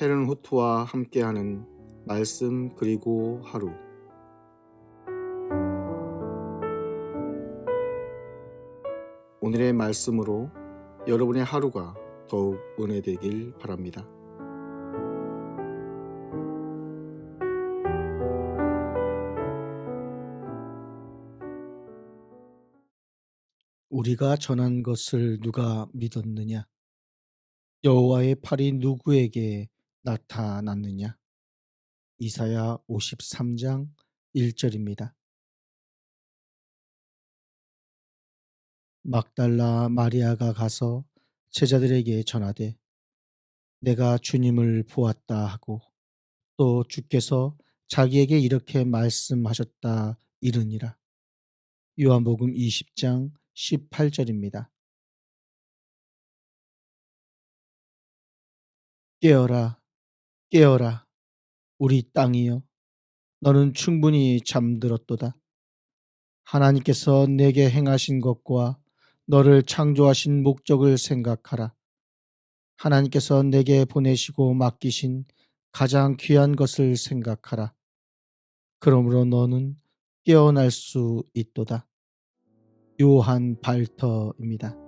헤른 후트와 함께하는 말씀 그리고 하루 오늘의 말씀으로 여러분의 하루가 더욱 은혜되길 바랍니다. 우리가 전한 것을 누가 믿었느냐? 여호와의 팔이 누구에게 나타났느냐? 이사야 53장 1절입니다. 막달라 마리아가 가서 제자들에게 전하되 내가 주님을 보았다 하고 또 주께서 자기에게 이렇게 말씀하셨다 이르니라. 요한복음 20장 18절입니다. 깨어라, 깨어라, 우리 땅이여. 너는 충분히 잠들었도다. 하나님께서 내게 행하신 것과 너를 창조하신 목적을 생각하라. 하나님께서 내게 보내시고 맡기신 가장 귀한 것을 생각하라. 그러므로 너는 깨어날 수 있도다. 요한 발터입니다.